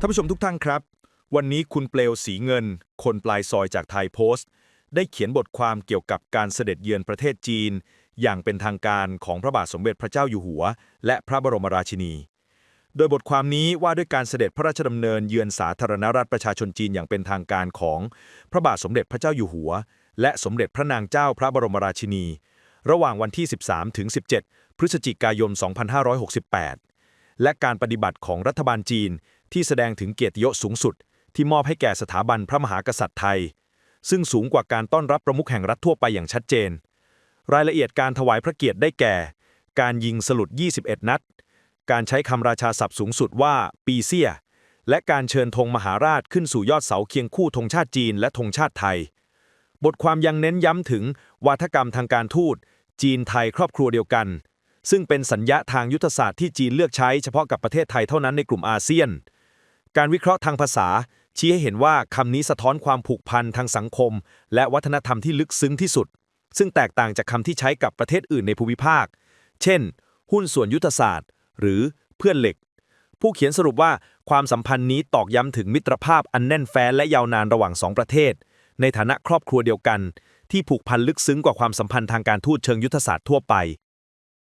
ท่านผู้ชมทุกท่านครับ วันนี้คุณเปลวสีเงิน คนปลายซอยจากไทยโพสต์ ได้เขียนบทความเกี่ยวกับการเสด็จเยือนประเทศจีน อย่างเป็นทางการของพระบาทสมเด็จพระเจ้าอยู่หัว และพระบรมราชินี โดยบทความนี้ว่าด้วยการเสด็จพระราชดำเนินเยือนสาธารณรัฐประชาชนจีนอย่างเป็นทางการของพระบาทสมเด็จพระเจ้าอยู่หัว และสมเด็จพระนางเจ้าพระบรมราชินี ระหว่างวันที่ 13ถึง17 พฤศจิกายน 2568 และการปฏิบัติของรัฐบาลจีน ที่แสดงถึงเกียรติยศสูงสุด ที่มอบให้แก่สถาบันพระมหากษัตริย์ไทย ซึ่งสูงกว่าการต้อนรับประมุขแห่งรัฐทั่วไปอย่างชัดเจน รายละเอียดการถวายพระเกียรติได้แก่ การยิงสลุด 21 นัด การใช้คำราชาศัพท์สูงสุดว่าปีเซีย และการเชิญธงมหาราชขึ้นสู่ยอดเสาเคียงคู่ธงชาติจีนและธงชาติไทย บทความยังเน้นย้ำถึงวาทกรรมทางการทูต จีนไทยครอบครัวเดียวกันซึ่งเป็นสัญญาทางยุทธศาสตร์ที่จีนเลือกใช้เฉพาะกับประเทศไทยเท่านั้นในกลุ่มอาเซียน การวิเคราะห์ทางภาษา ชี้ให้เห็นว่าคำนี้สะท้อนความผูกพันทางสังคม และวัฒนธรรมที่ลึกซึ้งที่สุด ซึ่งแตกต่างจากคำที่ใช้กับประเทศอื่นในภูมิภาค เช่น หุ้นส่วนยุทธศาสตร์ หรือเพื่อนเหล็ก ผู้เขียนสรุปว่าความสัมพันธ์นี้ตอกย้ำถึงมิตรภาพอันแน่นแฟ้นและยาวนานระหว่างสองประเทศ ในฐานะครอบครัวเดียวกัน ที่ผูกพันลึกซึ้งกว่าความสัมพันธ์ทางการทูตเชิงยุทธศาสตร์ทั่วไป